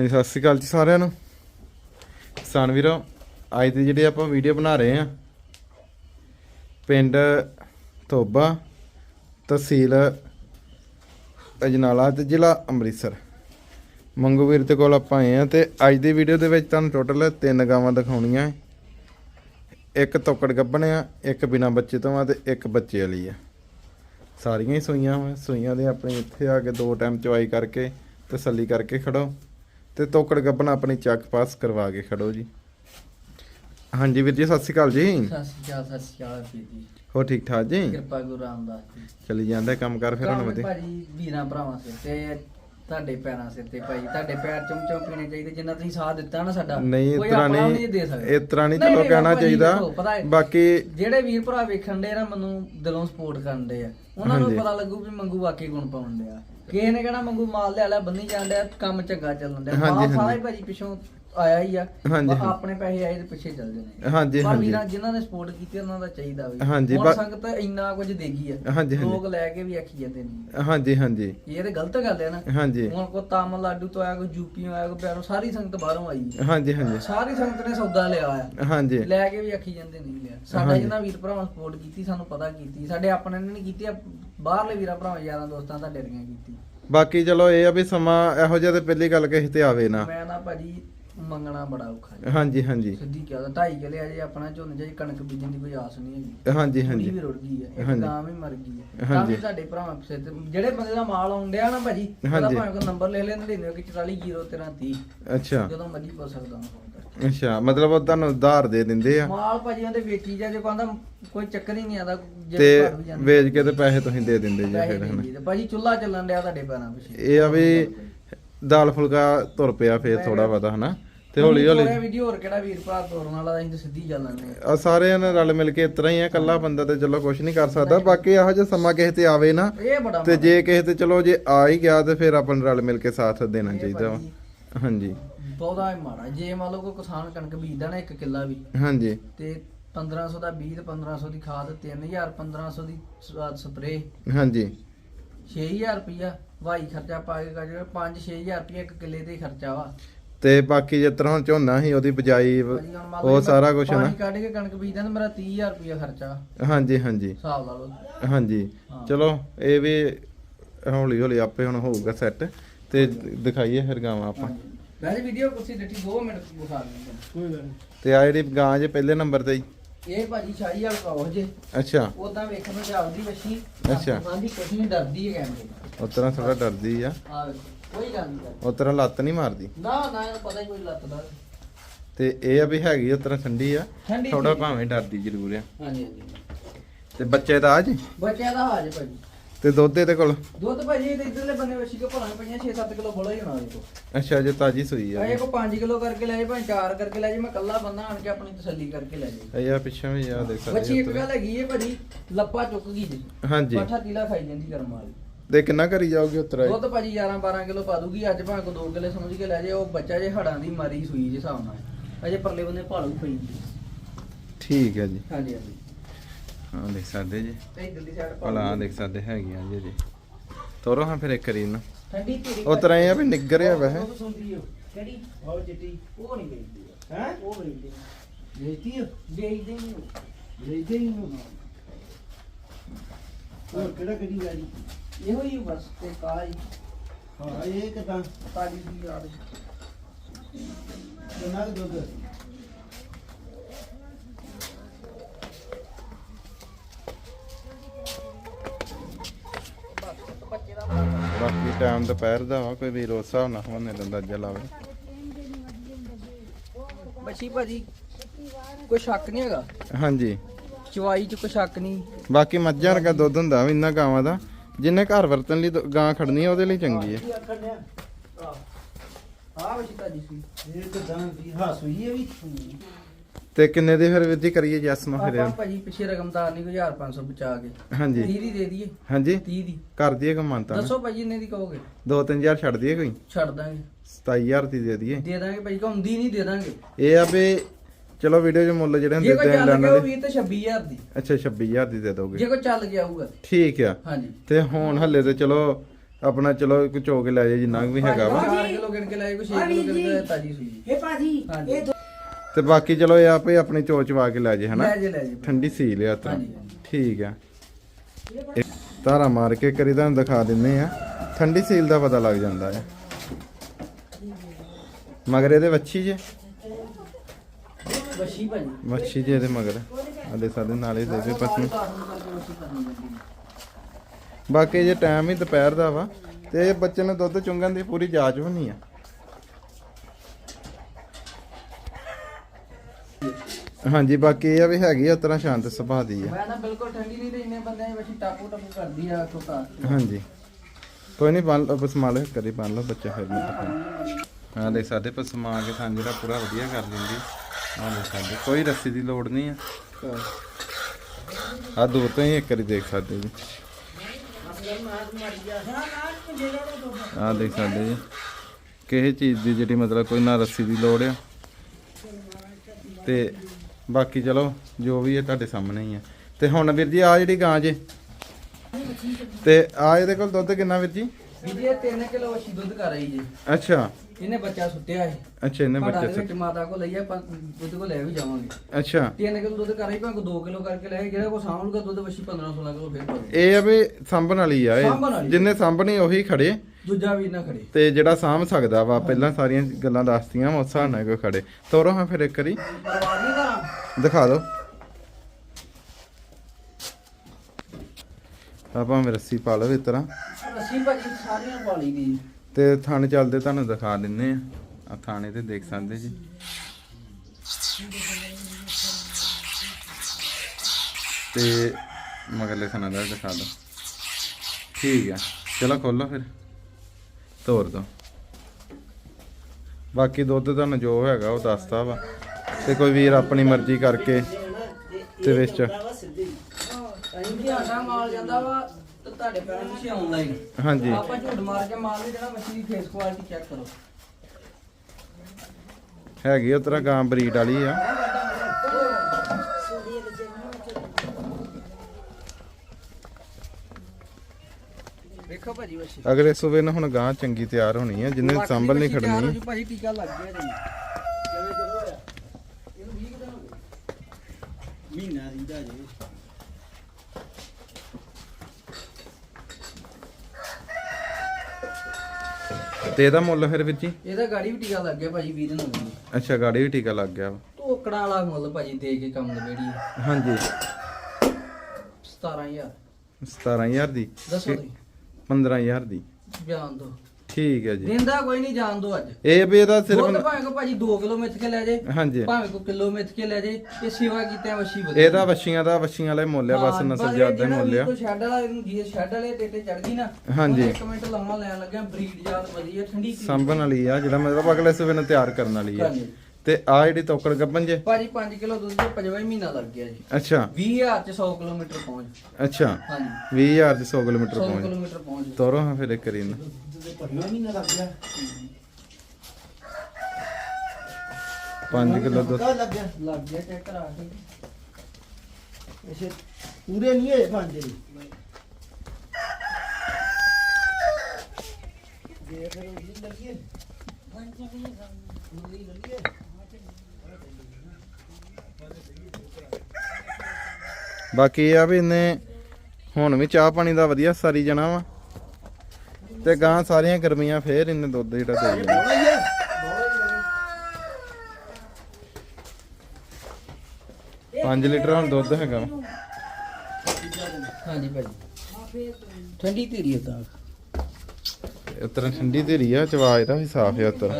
ਹਾਂਜੀ, ਸਤਿ ਸ਼੍ਰੀ ਅਕਾਲ ਜੀ ਸਾਰਿਆਂ ਨੂੰ। ਕਿਸਾਨ ਵੀਰੋ, ਅੱਜ ਦੀ ਜਿਹੜੀ ਆਪਾਂ ਵੀਡੀਓ ਬਣਾ ਰਹੇ ਆ ਪਿੰਡ ਧੋਬਾ ਤਹਿਸੀਲ ਅਜਨਾਲਾ ਤੇ ਜ਼ਿਲ੍ਹਾ ਅੰਮ੍ਰਿਤਸਰ। ਮੰਗੂ ਵੀਰ ਦੇ ਕੋਲ ਆਪਾਂ ਆਏ ਆ ਤੇ ਅੱਜ ਦੀ ਵੀਡੀਓ ਦੇ ਵਿੱਚ ਤੁਹਾਨੂੰ ਟੋਟਲ ਤਿੰਨ ਗਾਵਾਂ ਦਿਖਾਉਣੀਆਂ ਇੱਕ ਤੋਕੜ ਗੱਭਣ ਆ, ਇੱਕ ਬਿਨਾ ਬੱਚੇ ਤੋਂ ਆ ਤੇ ਇੱਕ ਬੱਚੇ ਵਾਲੀ ਆ। ਸਾਰੀਆਂ ਹੀ ਸੂਈਆਂ ਵਾ, ਸੂਈਆਂ ਦੇ ਆਪਣੇ ਇੱਥੇ ਆ ਕੇ ਦੋ ਟਾਈਮ ਚਵਾਈ ਕਰਕੇ ਤਸੱਲੀ ਕਰਕੇ ਖੜੋ। ਤੇ ਤੋਕੜ ਗੱਭਣ ਆਪਣੀ ਚੱਕ ਪਾਸ ਕਰਵਾ ਕੇ ਖੜੋ ਜੀ। ਹਾਂਜੀ ਵੀਰ ਜੀ ਸਤਿ ਸ਼੍ਰੀ ਅਕਾਲ ਜੀ। ਸਤਿ ਸ਼੍ਰੀ ਅਕਾਲ ਸਤਿ ਸ਼੍ਰੀ ਅਕਾਲ ਵੀਰ ਜੀ। ਹੋ ਠੀਕ ਠਾਕ ਜੀ? ਕਿਰਪਾ ਗੁਰੂ ਰਾਮਦਾਸ ਜੀ। ਚਲੀ ਜਾਂਦਾ ਕੰਮ ਕਰ ਫਿਰ ਹੁਣ ਵਧੀਆ? ਭਾਜੀ ਵੀਰਾਂ ਭਰਾਵਾਂ ਸਿਰ ਤੇ ਤੁਹਾਡੇ ਪੈਰਾਂ ਸਿਰ ਤੇ ਭਾਈ ਤੁਹਾਡੇ ਪੈਰ ਚੁੰਮ ਚੁੰਮ ਪੀਣੇ ਚਾਹੀਦੇ ਜਿੰਨਾ ਤੁਸੀਂ ਸਾਥ ਦਿੱਤਾ ਨਾ ਸਾਡਾ ਨਹੀਂ ਇਸ ਤਰ੍ਹਾਂ ਨਹੀਂ ਦੇ ਸਕਦਾ। ਇਸ ਤਰ੍ਹਾਂ ਨਹੀਂ ਚਲੋ ਕਹਿਣਾ ਚਾਹੀਦਾ। ਬਾਕੀ ਜਿਹੜੇ ਵੀਰ ਭਰਾ ਵੇਖਣ ਦੇ ਨਾ ਮੈਨੂੰ ਦਿਲੋਂ ਸਪੋਰਟ ਕਰਨ ਦੇ ਆ ਉਹਨਾਂ ਨੂੰ। ਪਤਾ ਲੱਗੂ ਵੀ ਮੰਗੂ ਵਾਕਈ ਗੁਣ ਪਾਉਣ ਡਿਆ ਕਿਸੇ ਨੇ ਕਹਿਣਾ ਮੰਗੂ ਮਾਲ ਲਿਆ ਲੈ ਬੰਨੀ ਜਾਣ ਡਿਆ ਕੰਮ ਚੰਗਾ ਚੱਲਣ ਡਿਆ ਹਾਂਜੀ, ਮਾਲ ਸਾਰਾ ਹਾਂਜੀ। ਹੀ ਭਾਜੀ ਪਿੱਛੋਂ ਆਇਆ ਹੀ ਆ। ਹਾਂਜੀ। ਆਪਣੇ ਪੈਸੇ ਆਏ ਤੇ ਪਿੱਛੇ ਚੱਲ ਜਾਣੇ। ਹਾਂਜੀ, ਪਰ ਹਾਂਜੀ। ਵੀਰਾਂ ਜਿਨ੍ਹਾਂ ਨੇ ਸਪੋਰਟ ਕੀਤੀ ਉਹਨਾਂ ਦਾ ਚਾਹੀਦਾ ਵੀ। ਹਾਂਜੀ, ਹੁਣ ਬਾ- ਸੰਗਤ ਇੰਨਾ ਕੁਝ ਦੇਗੀ ਆ। ਹਾਂਜੀ, ਹਾਂਜੀ। ਲੋਕ ਲੈ ਕੇ ਵੀ ਆਖੀ ਜਾਂਦੇ ਨੇ। ਹਾਂਜੀ ਹਾਂਜੀ। ਇਹ ਤੇ ਗਲਤ ਗੱਲ ਹੈ ਨਾ। ਹਾਂਜੀ। ਹੁਣ ਕੋ ਤਾਮਿਲਨਾਡੂ ਤੋਂ ਆਇਆ ਕੋਈ ਯੂਪੀੋਂ ਆਇਆ ਕੋਈ ਬਿਹਾਰੋਂ ਸਾਰੀ ਸੰਗਤ ਬਾਹਰੋਂ ਆਈ ਹੈ ਹਾਂਜੀ ਹਾਂਜੀ। ਸਾਰੀ ਸੰਗਤ ਨੇ ਸੌਦਾ ਲਿਆ ਆ। ਹਾਂਜੀ। ਲੈ ਕੇ ਵੀ ਆਖੀ ਜਾਂਦੇ ਨਹੀਂ ਲਿਆ ਸਾਡਾ ਹਾਂਜੀ। ਜਿਹਨਾਂ ਵੀਰ ਭਰਾਵਾਂ ਸਪੋਰਟ ਕੀਤੀ ਸਾਨੂੰ ਪਤਾ ਕੀਤੀ। ਸਾਡੇ ਆਪਣੇ ਨੇ ਨਹੀਂ ਕੀਤੀ ਆ ਬਾਹਰਲੇ ਵੀਰਾਂ ਭਰਾਵਾਂ ਯਾਰਾਂ ਦੋਸਤਾਂ ਦਾ ਡਰੀਆਂ ਕੀਤੀ। ਬਾਕੀ ਚਲੋ ਇਹ ਆ ਵੀ ਸਮਾਂ ਇਹੋ ਜਿਹਾ ਤੇ ਪਹਿਲੀ ਗੱਲ ਕਿਸੇ ਤੇ ਆਵੇ ਨਾ। ਮੈਂ ਨਾ ਭਾਜੀ ਮੰਗਣਾ ਬੜਾ ਔਖਾ ਜੀ। ਹਾਂਜੀ ਹਾਂਜੀ। ਸਿੱਧੀ ਕਿਹਾ ਤਾਂ ਢਾਈ ਕਿਲੇ ਅਜੇ ਆਪਣਾ ਝੋਨੇ ਚ ਕਣਕ ਬੀਜਣ ਦੀ ਕੋਈ ਆਸ ਨਹੀਂ ਹੈਗੀ। ਹਾਂਜੀ ਹਾਂਜੀ। ਵੀ ਰੁੜ ਗਈ ਹੈ ਇੱਕ ਹਾਂਜੀ। ਗਾਂ ਵੀ ਮਰ ਗਈ ਹੈ ਤਾਂ ਹਾਂਜੀ। ਵੀ ਤੁਹਾਡੇ ਭਰਾਵਾਂ ਪਿੱਛੇ ਤੇ ਜਿਹੜੇ ਬੰਦੇ ਦਾ ਮਾਲ ਆਉਣ ਡਿਆ ਨਾ ਭਾਜੀ ਉਹਦਾ ਹਾਂਜੀ। ਭਾਵੇਂ ਕੋ ਨੰਬਰ ਲੈ ਲੈਣ ਦੇ ਨੇ ਕਿ 440330 ਅੱਛਾ। ਜਦੋਂ ਮਰਜ਼ੀ ਪੁੱਛ ਸਕਦਾ ਮੈਂ ਕਰਕੇ। ਅੱਛਾ ਮਤਲਬ ਉਹ ਤੁਹਾਨੂੰ ਉਧਾਰ ਦੇ ਦਿੰਦੇ ਆ। ਮਾਲ ਭਾਜੀ ਉਹਦੇ ਵੇਚੀ ਜਾ ਜੇ ਕਹਿੰਦਾ ਕੋਈ ਚੱਕਰ ਹੀ ਨਹੀਂ ਆਦਾ ਤੇ ਵੇਚ ਕੇ ਤੇ ਪੈਸੇ ਤੁਸੀਂ ਦੇ ਦਿੰਦੇ ਜੀ ਫਿਰ ਹਨਾ। ਤੇ ਭਾਜੀ ਚੁੱਲਾ ਚੱਲਣ ਡਿਆ ਤੁਹਾਡੇ ਪੈਰਾਂ ਪਿੱਛੇ। ਇਹ ਆ ਵੀ ਦਾਲ ਫੁਲਕਾ ਤੁਰ ਪਿਆ ਫੇਰ ਥੋੜਾ ਬਹੁਤਾ ਹਨਾ। ਤੇ ਹੌਲੀ ਹੌਲੀ ਵੀਡੀਓ ਹੋਰ ਕਿਹੜਾ ਵੀਰ ਭਰਾ ਤੋਰਨ ਵਾਲਾ ਅਸੀਂ ਤਾਂ ਸਿੱਧੀ ਚੱਲਣੇ ਆ ਸਾਰਿਆਂ ਨੇ ਰਲ ਮਿਲ ਕੇ ਇਤਰਾ ਹੀ ਆ ਇਕੱਲਾ ਬੰਦਾ ਤੇ ਚਲੋ ਕੁਝ ਨਹੀਂ ਕਰ ਸਕਦਾ ਬਾਕੀ ਇਹੋ ਜਿਹਾ ਸਮਾਂ ਕਿਸੇ ਤੇ ਆਵੇ ਨਾ ਇਹ ਬੜਾ ਤੇ ਜੇ ਕਿਸੇ ਤੇ ਚਲੋ ਜੇ ਆ ਹੀ ਗਿਆ ਤੇ ਫਿਰ ਆਪਾਂ ਨੂੰ ਰਲ ਮਿਲ ਕੇ ਸਾਥ ਦੇਣਾ ਚਾਹੀਦਾ ਵਾ। ਹਾਂਜੀ। ਬਹੁਤਾ ਹੀ ਮਾੜਾ। ਜੇ ਮੰਨ ਲਓ ਕੋਈ ਕਿਸਾਨ ਕਣਕ ਬੀਜਦਾ ਨਾ ਇੱਕ ਕਿੱਲਾ ਵੀ ਹਾਂਜੀ। ਤੇ 1500 ਦਾ ਬੀਜ ਤੇ 1500 ਦੀ ਖਾਦ 3000 1500 ਦੀ ਸਪਰੇ ਹਾਂਜੀ। 6000 ਰੁਪਿਆ ਵਾਈ ਖਰਚਾ ਪਾ ਕੇ ਕਰ 5-6000 ਰੁਪਿਆ ਇੱਕ ਕਿੱਲੇ ਤੇ ਖਰਚਾ ਵਾ। ਤੇ ਬਾਕੀ ਜਿਸ ਤਰ੍ਹਾਂ ਹੁਣ ਝੋਨਾ ਸੀ ਉਹਦੀ ਬਜਾਈ ਉਹ ਸਾਰਾ ਕੁਝ ਨਾ। ਪਾਣੀ ਕੱਢ ਕੇ ਕਣਕ ਬੀਜਦਾ ਤਾਂ ਮੇਰਾ 30000 ਰੁਪਿਆ ਖਰਚਾ। ਹਾਂਜੀ ਹਾਂਜੀ। ਹਿਸਾਬ ਲਾ ਲਓ ਹਾਂਜੀ। ਚਲੋ ਇਹ ਵੀ ਹੌਲੀ ਹੌਲੀ ਆਪੇ ਹੁਣ ਹੋਊਗਾ ਸੈੱਟ ਤੇ ਦਿਖਾਈਏ ਫਿਰ ਗਾਵਾਂ ਆਪਾਂ। ਵੈਸੇ ਵੀਡੀਓ ਕੁਛ ਡੱਟੀ 2 ਮਿੰਟ ਬੁਖਾ ਲੈਂਦੇ ਕੋਈ ਗੱਲ ਤੇ ਆ ਜਿਹੜੀ ਗਾਂ ਜੇ ਪਹਿਲੇ ਨੰਬਰ ਤੇ ਹੀ। ਇਹ ਭਾਜੀ ਸ਼ਾਹੀ ਵਾਲ ਪਾਉ ਜੇ। ਅੱਛਾ। ਉਦਾਂ ਵੇਖਣ ਨੂੰ ਜਾਪਦੀ ਅੱਛਾ। ਹਾਂ ਦੀ ਕੁਛ ਨਹੀਂ ਡਰਦੀ ਹੈ ਕਹਿੰਦੇ ਉਸ ਤਰ੍ਹਾਂ ਥੋੜਾ ਡਰਦੀ ਆ। ਆ ਵੇਖੋ, ਕੋਈ ਗੱਲ ਨਹੀਂ ਉਸ ਤਰ੍ਹਾਂ ਲੱਤ ਨਹੀਂ ਮਾਰਦੀ। ਨਾ ਨਾ ਇਹਨੂੰ ਪਤਾ ਹੀ ਕੋਈ ਲੱਤ ਦਾ। ਤੇ ਇਹ ਆ ਵੀ ਹੈਗੀ ਉਸ ਤਰ੍ਹਾਂ ਠੰਡੀ ਆ। ਠੰਡੀ ਥੋੜਾ। ਭਾਵੇਂ ਡਰਦੀ ਜ਼ਰੂਰ ਆ। ਹਾਂਜੀ ਹਾਂਜੀ। ਤੇ ਬੱਚੇ ਦਾ ਆ ਜੀ ਬੱਚਿਆਂ ਦਾ ਹਾਜ ਭਾਜੀ। ਤੇ ਦੁੱਧ ਇਹਦੇ ਕੋਲ? ਦੁੱਧ ਭਾਜੀ ਤੇ ਇਧਰਲੇ ਬੰਨੇ ਵੱਛੀ ਕੋ ਭਲਾਂ ਪਈਆਂ 6-7 ਕਿਲੋ ਬੋਲਾ ਹੀ ਹੋਣਾ ਦੇਖੋ ਅੱਛਾ ਜੇ ਤਾਜੀ ਸੂਈ ਆ। ਇਹ ਕੋ 5 ਕਿਲੋ ਕਰਕੇ ਲੈ ਜੇ ਭਾਵੇਂ 4 ਕਰਕੇ ਲੈ ਜੇ ਮੈਂ ਕੱਲਾ ਬੰਦਾ ਆਣ ਕੇ ਆਪਣੀ ਤਸੱਲੀ ਕਰਕੇ ਲੈ ਜੇ ਇਹ ਆ ਪਿੱਛੇ ਵੀ ਆ ਦੇਖ ਵੱਛੀ ਇੱਕ ਸਕਦੇ ਗੱਲ ਹੈਗੀ ਏ ਭਾਜੀ ਲੱਪਾ ਚੁੱਕ ਗਈ ਜੀ। ਹਾਂਜੀ। ਪੱਠਾ ਤੀਲਾ ਖਾਈ ਜਾਂਦੀ ਕਰਮ ਵਾਲੀ। ਤੇ ਕਿੰਨਾ ਕਰੀ ਜਾਓਗੇ ਉਤਰਾ ਦੁੱਧ ਭਾਜੀ 11 12 ਕਿਲੋ ਪਾ ਦੂਗੀ ਅੱਜ ਭਾਵੇਂ ਕੋ 2 ਕਿਲੋ ਸਮਝ ਕੇ ਲੈ ਜੇ ਉਹ ਬੱਚਾ ਜੇ ਹੜਾਂ ਦੀ ਮਾਰੀ ਸੂਈ ਜੇ ਹਿਸਾਬ ਨਾਲ। ਅਜੇ ਪਰਲੇ ਬੰਦੇ ਭਾਲੂ ਪਈ ਠੀਕ ਹੈ ਜੀ। ਹਾਂਜੀ ਹਾਂਜੀ। ਹਾਂ ਦੇਖ ਸਕਦੇ ਜੀ। ਤੇ ਇਧਰ ਦੀ ਸਾਈਡ ਭਲਾ ਆਹ ਦੇਖ ਸਕਦੇ ਹੈਗੀਆਂ ਜੀ ਜੀ ਤੋਰੋ ਹਾਂ ਫਿਰ ਇੱਕ ਵਾਰੀ ਇਹਨੂੰ। ਠੰਡੀ ਇਹ ਆ ਵੀ ਨਿੱਗਰ ਆ ਵੈਸੇ। ਉਹ ਸੁਣਦੀ ਓ ਕਿਹੜੀ? ਉਹ ਚਿੱਟੀ। ਉਹ ਨਹੀਂ ਵੇਚਦੀ। ਹੈ? ਉਹ ਵੇਚਦੀ ਵੇਚਦੀ ਓ ਵੇਚਦੀ ਨਹੀਂ ਵੇਚਦੀ ਨਹੀਂ ਹੋਰ ਕਿਹੜਾ ਕਿਹੜੀ ਗਾੜੀ ਇਹੋ ਹੀ ਬਸ ਤੇ ਕਾਲੀ ਹਾਂ। ਇਹ ਕਿਦਾਂ? ਕਾਲੀ ਦੀ ਯਾਦ ਕਿੰਨਾ ਕੁ ਦੁੱਧ? ਬੱਚੇ ਦਾ ਬਾਕੀ ਟਾਈਮ ਦੁਪਹਿਰ ਦਾ ਵਾ ਕੋਈ ਵੀ ਰੋਜ਼ ਹਿਸਾਬ ਨਾਲ ਹਵਾਨੇ ਦਾ ਅੰਦਾਜ਼ਾ ਲਾਵੇ। ਬੱਚੀ ਭਾਜੀ ਕੋਈ ਸ਼ੱਕ ਨਹੀਂ ਹੈਗਾ? ਹਾਂਜੀ। ਚਵਾਈ ਚ ਕੋਈ ਸ਼ੱਕ ਨਹੀਂ? ਬਾਕੀ ਮੱਝਾਂ ਵਰਗਾ ਦੁੱਧ ਹੁੰਦਾ ਵੀ ਇੰਨਾ ਗਾਵਾਂ ਦਾ। ਜਿੰਨੇ ਘਰ ਵਰਤਣ ਲਈ ਗਾਂ ਖੜਨੀ ਆ ਉਹਦੇ ਲਈ ਚੰਗੀ ਹੈ? ਆ ਇਹ ਦੀ ਹੈ ਵੀ। ਤੇ ਕਿੰਨੇ ਦੀ ਫਿਰ ਵਿਧੀ ਕਰੀਏ ਜੱਸ ਨੂੰ ਫਿਰ? ਆਪਾਂ ਭਾਜੀ ਪਿੱਛੇ ਰਕਮਦਾਰ ਨਹੀਂ ਕੋਈ 1500 ਬਚਾ ਕੇ। ਹਾਂਜੀ। 30 ਦੀ ਦੇ ਦਈਏ। ਹਾਂਜੀ। 30 ਦੀ। ਕਰ ਦਈਏ ਕੋ ਮੰਨਤਾ ਦੱਸੋ ਭਾਜੀ ਇੰਨੇ ਦੀ ਕਹੋਗੇ? 2-3000 ਛੱਡ ਦਈਏ ਕੋਈ? ਛੱਡ ਦਾਂਗੇ। 27000 ਦੀ ਦੇ ਦਈਏ। ਦੇ ਦਾਂਗੇ ਭਾਜੀ ਹੁੰਦੀ ਨਹੀਂ ਦੇ ਦਾਂਗੇ। ਇਹ ਆ ਵੀ ਚਲੋ ਵੀਡੀਓ 'ਚ ਮੁੱਲ ਜਿਹੜੇ ਜੇ ਹੁੰਦੇ ਕੋਈ ਦੇਣ ਚੱਲ ਲੈਣ ਗਿਆ ਉਹ ਵਾਲੇ ਵੀ ਤੇ 26000 ਦੀ। ਅੱਛਾ 26000 ਦੀ ਦੇ ਦੋਗੇ। ਜੇ ਕੋਈ ਚੱਲ ਗਿਆ ਹੋਊਗਾ ਠੀਕ ਆ। ਹਾਂਜੀ। ਤੇ ਹੁਣ ਹੱਲੇ ਤੇ ਚਲੋ ਆਪਣਾ ਚਲੋ ਕੋਈ ਚੋ ਕੇ ਲੈ ਜਾਏ ਜਿੰਨਾ ਕੁ ਵੀ ਹੈਗਾ ਵਾ। 4 ਕਿਲੋ ਗਿਣ ਕੇ ਲਾਏ ਕੋਈ 6 ਕਿਲੋ ਗਿਣ ਕੇ ਤਾਜੀ ਸੂਈ ਇਹ ਭਾਜੀ ਹਾਂਜੀ। ਇਹ ਦੋ- ਤੇ ਬਾਕੀ ਚਲੋ ਇਹ ਆਪੇ ਆਪਣੀ ਚੋ ਚਵਾ ਕੇ ਲੈ ਜੇ ਹਨਾ? ਲੈ ਜੇ ਲੈ ਜੇ ਠੰਡੀ ਸੀ ਲਿਆ ਤਾਂ ਹਾਂਜੀ। ਠੀਕ ਆ। ਇਹ ਧਾਰਾ ਮਾਰ ਕੇ ਕਰੀ ਤੁਹਾਨੂੰ ਦਿਖਾ ਦਿੰਨੇ ਆ। ਠੰਡੀ ਸੀਲ ਦਾ ਪਤਾ ਲੱਗ ਜਾਂਦਾ ਹੈ ਮਗਰ ਇਹਦੇ ਵੱਛੀ ਜੇ। ਵਸ਼ੀ ਵੱਛੀ ਜੇ ਇਹਦੇ ਮਗਰ। ਆਦੇ ਸਾਡੇ ਨਾਲੇ ਦੇ ਦੇ ਪਸੂ ਬਾਕੀ ਜੇ ਟਾਈਮ ਹੀ ਦੁਪਹਿਰ ਦਾ ਵਾ ਤੇ ਇਹ ਬੱਚੇ ਨੂੰ ਦੁੱਧ ਚੁੰਗਣ ਦੀ ਪੂਰੀ ਜਾਂਚ ਹੋਣੀ ਆ। ਹਾਂਜੀ ਬਾਕੀ ਇਹ ਆ ਵੀ ਹੈਗੀ ਆ ਤਰ੍ਹਾਂ ਸ਼ਾਂਤ ਸੁਭਾਅ ਦੀ ਆ। ਮੈਂ ਨਾ ਬਿਲਕੁਲ ਠੰਡੀ ਨਹੀਂ ਤੇ ਇੰਨੇ ਬੰਦੇ ਦੀ ਵਸ਼ੀ ਟਾਪੂ ਟਾਪੂ ਕਰਦੀ ਆ ਹਾਂਜੀ। ਕੋਈ ਨਹੀਂ ਬੰਨ ਬਸ ਮਾਲ ਕਰੀ ਬੰਨ ਲਓ ਬੱਚਾ ਫਿਰ ਨਹੀਂ ਪਤਾ ਹਾਂ ਦੇ ਸਾਡੇ ਪਰ ਸਮਾ ਕੇ ਜਿਹੜਾ ਪੂਰਾ ਵਧੀਆ ਕਰ ਦਿੰਦੀ। ਹਾਂ ਦੇ ਸਾਡੇ ਕੋਈ ਰੱਸੀ ਦੀ ਲੋੜ ਨਹੀਂ ਆ। ਆ ਦੂਰ ਤੋਂ ਹੀ ਇੱਕ ਵਾਰੀ ਦੇਖ ਸਕਦੇ ਜੀ। ਆ ਦੇਖ ਸਕਦੇ ਜੀ। ਕਿਸੇ ਚੀਜ਼ ਦੀ ਜਿਹੜੀ ਮਤਲਬ ਕੋਈ ਨਾ ਰੱਸੀ ਦੀ ਲੋੜ ਆ। ਤੇ ਬਾਕੀ ਚਲੋ, ਜੋ ਵੀ ਹੈ ਤੁਹਾਡੇ ਸਾਹਮਣੇ ਹੀ ਆ। ਤੇ ਹੁਣ ਵੀਰ ਜੀ ਆ ਜਿਹੜੀ ਗਾਂ ਜੇ। ਤੇ ਆ ਇਹਦੇ ਕੋਲ ਦੁੱਧ ਕਿੰਨਾ ਵੀਰ ਜੀ? ਜੀ 3 ਕਿਲੋ ਵਸ਼ੀ ਦੁੱਧ ਕਰ ਰਹੀ ਜੀ। ਅੱਛਾ। ਇਹਨੇ ਬੱਚਾ ਸੁੱਟਿਆ ਹੈ ਅੱਛਾ ਇਹਨੇ ਭਾਡਾ ਬੱਚੇ ਦੇ ਵਿੱਚ ਸੱਟ ਮਾਤਾ ਕੋ ਲਈਏ ਆਪਾਂ ਦੁੱਧ ਕੋ ਲੈ ਵੀ ਜਾਵਾਂਗੇ। ਅੱਛਾ। 3 ਕਿਲੋ ਦੁੱਧ ਕਰ ਰਹੀ ਭਾਵੇਂ 2 ਕਿਲੋ ਕਰਕੇ ਲੈ ਜਿਹੜਾ ਕੋ ਸਾਂਭੂਗਾ ਦੁੱਧ ਵਸ਼ੀ 15 16 ਕਿਲੋ ਫੇਰ ਪਾਵੇ ਇਹ ਆ ਵੀ ਸਾਂਭਣ ਵਾਲੀ ਆ ਸਾਂਭਣ ਇਹ ਵਾਲੀ। ਜਿੰਨੇ ਸਾਂਭਣੀ ਉਹੀ ਖੜੇ। ਦੂਜਾ ਵੀ ਨਾ ਖੜੇ। ਤੇ ਜਿਹੜਾ ਸਾਂਭ ਸਕਦਾ ਵਾ ਪਹਿਲਾਂ ਸਾਰੀਆਂ ਗੱਲਾਂ ਦੱਸਤੀਆਂ ਵਾ ਉਸ ਹਿਸਾਬ ਨਾਲ ਕੋਈ ਖੜੇ। ਤੋਰੋ ਹਾਂ ਫਿਰ ਇੱਕ ਵਾਰੀ। ਪਰਵਾਹ ਨਹੀਂ ਕਰਾਂ ਦਿਖਾ ਦਿਓ। ਆਪਾਂ ਰੱਸੀ ਪਾ ਲਓ ਇਸ ਤਰ੍ਹਾਂ। ਅਸੀਂ ਭਾਜੀ ਸਾਰੀਆਂ ਪਾ ਲਈ ਦੀ। ਤੇ ਥਾਣੇ ਚੱਲਦੇ ਤੁਹਾਨੂੰ ਦਿਖਾ ਦਿੰਨੇ ਆ। ਆ ਥਾਣੇ ਤੇ ਦੇਖ ਸਕਦੇ ਜੀ। ਤੇ ਮਗਰਲੇ ਥਾਣਾ ਦਾ ਦਿਖਾ ਦੋ ਠੀਕ ਆ। ਚਲੋ ਖੋਲੋ ਫਿਰ। ਤੋਰ ਦੋ। ਬਾਕੀ ਦੁੱਧ ਤੁਹਾਨੂੰ ਜੋ ਹੈਗਾ ਉਹ ਦੱਸਦਾ ਵਾ। ਤੇ ਕੋਈ ਵੀਰ ਆਪਣੀ ਮਰਜ਼ੀ ਕਰਕੇ ਤੇ ਵਿੱਚ ਅਸੀਂ ਵੀ ਆਟਾ ਮਾਲ ਜਾਂਦਾ ਵਾ। ਤੁਹਾਡੇ ਪੈਣ ਪਿੱਛੇ ਆਨਲਾਈਨ ਹਾਂਜੀ। ਆਪਾਂ ਝੂਠ ਮਾਰ ਕੇ ਮਾਲ ਨਹੀਂ ਦੇਣਾ ਮੱਛੀ ਦੀ ਫੇਸ ਕੁਆਲਿਟੀ ਚੈੱਕ ਕਰੋ। ਹੈਗੀ ਉਹ ਤਰ੍ਹਾਂ ਗਾਂ ਬਰੀਡ ਵਾਲੀ ਆ। ਵੇਖੋ ਭਾਜੀ ਮੱਛੀ ਅਗਲੇ ਸੂਬੇ ਨੂੰ ਹੁਣ ਗਾਂ ਚੰਗੀ ਤਿਆਰ ਹੋਣੀ ਹੈ ਜਿੰਨੇ ਸੰਭਲ ਨਹੀਂ ਖੜਨੀ। ਭਾਜੀ ਟੀਕਾ ਲੱਗ ਗਿਆ ਜੀ ਕਿਵੇਂ ਚਿਰ ਹੋਇਆ? ਇਹਨੂੰ 20 ਦਿਨ ਹੋ ਗਏ। ਮਹੀਨਾ ਦੀ ਦਾ ਜੇ। ਤੇ ਇਹਦਾ ਮੁੱਲ ਫਿਰ ਵੀਰ ਜੀ? ਇਹਦਾ ਗਾੜੀ ਵੀ ਟੀਕਾ ਲੱਗ ਗਿਆ ਭਾਜੀ 20 ਦਿਨ ਹੋ ਗਏ। ਅੱਛਾ ਗਾੜੀ ਵੀ ਟੀਕਾ ਲੱਗ ਗਿਆ। ਵਾ। ਟੋਕੜਾ ਵਾਲਾ ਮੁੱਲ ਭਾਜੀ ਦੇ ਕੇ ਕੰਮ ਲਵੇੜੀ ਹਾਂਜੀ। 17000 17000 ਦੀ। ਦੱਸੋ ਤੁਸੀਂ। 15000 ਦੀ। ਬਿਆਨ ਦੋ ਠੀਕ ਹੈ ਜੀ। ਦਿੰਦਾ ਕੋਈ ਨਹੀਂ ਜਾਣ ਦੋ ਅੱਜ। ਇਹ ਵੀ ਇਹਦਾ ਦੁੱਧ ਸਿਰਫ ਭਾਵੇਂ ਕੋ ਭਾਜੀ 2 ਕਿਲੋ ਮਿੱਥ ਕੇ ਲੈ ਜੇ ਹਾਂਜੀ। ਭਾਵੇਂ ਕੋ ਕਿਲੋ ਮਿੱਥ ਕੇ ਲੈ ਜੇ ਇਹ ਸੇਵਾ ਕੀਤੇ ਵਸ਼ੀ ਵਧੀਆ। ਇਹਦਾ ਵੱਛੀਆਂ ਦਾ ਵੱਛੀਆਂ ਵਾਲੇ ਮੁੱਲ ਆ ਬਸ ਨਸਲ ਜਾਤ ਦਾ ਮੁੱਲ ਆ। ਸ਼ੈੱਡ ਵਾਲਾ ਇਹਨੂੰ ਜੀ ਸ਼ੈੱਡ ਵਾਲੇ ਤੇ ਤੇ ਚੜ ਗਈ ਨਾ ਹਾਂਜੀ। ਉਹਨੇ ਇੱਕ ਮਿੰਟ ਲੰਮਾ ਲੈਣ ਲੱਗਿਆ ਬਰੀਡ ਜਾਤ ਵਧੀਆ ਠੰਡੀ ਸੀ ਸੰਭਣ ਵਾਲੀ ਆ ਜਿਹੜਾ ਮਤਲਬ ਅਗਲੇ ਸੂਬੇ ਨੂੰ ਤਿਆਰ ਕਰਨ ਵਾਲੀ ਆ। ਹਾਂਜੀ। ਤੇ ਆ ਜਿਹੜੀ ਤੋਕੜ ਗੱਬਨ ਜੇ? ਭਾਜੀ 5 ਕਿਲੋ ਦੁੱਧ ਦੇ ਪੰਜਵਾਂ ਹੀ ਮਹੀਨਾ ਲੱਗ ਗਿਆ ਜੀ। ਅੱਛਾ। 20000 ਚ 100 ਕਿਲੋਮੀਟਰ ਪਹੁੰਚ। ਅੱਛਾ। ਹਾਂਜੀ। 20000 ਚ 100 ਕਿਲੋਮੀਟਰ 100 ਪਹੁੰਚ। ਕਿਲੋਮੀਟਰ ਪਹੁੰਚ। ਤੋਰੋ ਹਾਂ ਫਿਰ ਇੱਕ ਵਾਰੀ ਤੇ ਪੜਿਆ ਮਹੀਨਾ ਲੱਗ ਗਿਆ। 5 ਕਿਲੋ ਦੁੱਧ। ਲੱਗ ਗਿਆ। ਲੱਗ ਗਿਆ ਚੈੱਕ ਕਰਾ ਕੇ। ਇਸੇ ਪੂਰੇ ਨਹੀਂ ਹੋਏ ਪੰਜ ਦੇ। ਦੇ ਫਿਰ ਉਹ ਲੱਗੀਏ ਮੁੱਲੀ ਲੱਗੀਏ ਬਾਕੀ ਇਹ ਆ ਵੀ ਇਹਨੇ ਹੁਣ ਵੀ ਚਾਹ ਪਾਣੀ ਦਾ ਵਧੀਆ ਸਾਰੀ ਜਾਣਾ ਵਾ। ਤੇ ਗਾਂ ਸਾਰੀਆਂ ਗਰਮੀਆਂ ਫੇਰ ਇਹਨੇ ਦੁੱਧ ਜਿਹੜਾ ਦੇ ਜਾਣਾ 5 ਲੀਟਰ ਹੁਣ ਦੁੱਧ ਹੈਗਾ ਹਾਂਜੀ ਭਾਜੀ। ਠੰਡੀ ਧੀਰੀ ਤਾਂ। ਤਰ੍ਹਾਂ ਠੰਡੀ ਧੀਰੀ ਆ ਚਵਾ ਇਹਦਾ ਵੀ ਸਾਫ਼ ਆ ਉਤਰ।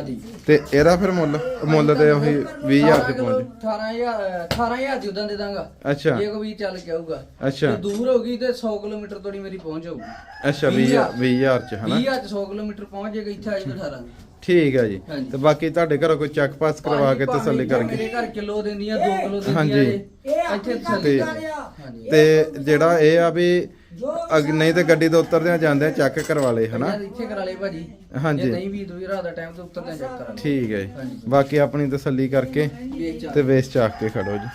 ਤੇ ਇਹਦਾ ਫਿਰ ਮੁੱਲ ਮੁੱਲ ਤੇ ਉਹੀ 20000 ਤੇ ਪਹੁੰਚ। 18000 18000 ਦੀ ਉਦਾਂ ਦੇ ਦਾਂਗਾ। ਅੱਛਾ। ਜੇ ਕੋਈ ਚੱਲ ਕੇ ਆਊਗਾ। ਅੱਛਾ। ਦੂਰ ਹੋ ਗਈ ਤੇ 100 ਕਿਲੋਮੀਟਰ ਤੋੜੀ ਮੇਰੀ ਪਹੁੰਚ ਹੋਊਗੀ। ਅੱਛਾ 20000 20000 ਚ ਹਨਾ? 20000 ਚ 100 ਕਿਲੋਮੀਟਰ ਪਹੁੰਚ ਜਾਏਗਾ ਇੱਥੇ ਆਈ ਤਾਂ 18 ਠੀਕ ਹੈ ਜੀ। ਤੇ ਬਾਕੀ ਤੁਹਾਡੇ ਘਰੋਂ ਕੋਈ ਚੈੱਕ ਪਾਸ ਕਰਵਾ ਕੇ ਤਸੱਲੀ ਕਰਕੇ ਮੇਰੇ ਘਰ ਕਿਲੋ ਦਿੰਦੀਆਂ 2 ਕਿਲੋ ਦਿੰਦੀਆਂ ਹਾਂਜੀ। ਜੇ। ਇਹ ਇੱਥੇ ਤਸੱਲੀ ਤੇ- ਤੇ ਜਿਹੜਾ ਇਹ ਆ ਵੀ ਅਗ ਨਹੀਂ ਤੇ ਗੱਡੀ ਤੋਂ ਉਤਰਦਿਆਂ ਜਾਂਦੇ ਚੈੱਕ ਕਰਵਾ ਲਏ ਹਨਾ? ਯਾਰ ਇੱਥੇ ਕਰਾ ਲਈ ਭਾਜੀ। ਹਾਂਜੀ। ਜੇ ਨਹੀਂ ਵੀ ਦੂਜੀ ਰਾਤ ਦਾ ਟਾਈਮ ਤੇ ਉੱਤਰ ਤਾਂ ਚੈੱਕ ਕਰਾ ਲਈ ਠੀਕ ਹੈ ਜੀ। ਬਾਕੀ ਆਪਣੀ ਤਸੱਲੀ ਕਰਕੇ ਤੇ ਵੇਸ ਚ ਆ ਕੇ ਖੜੋ ਜੀ।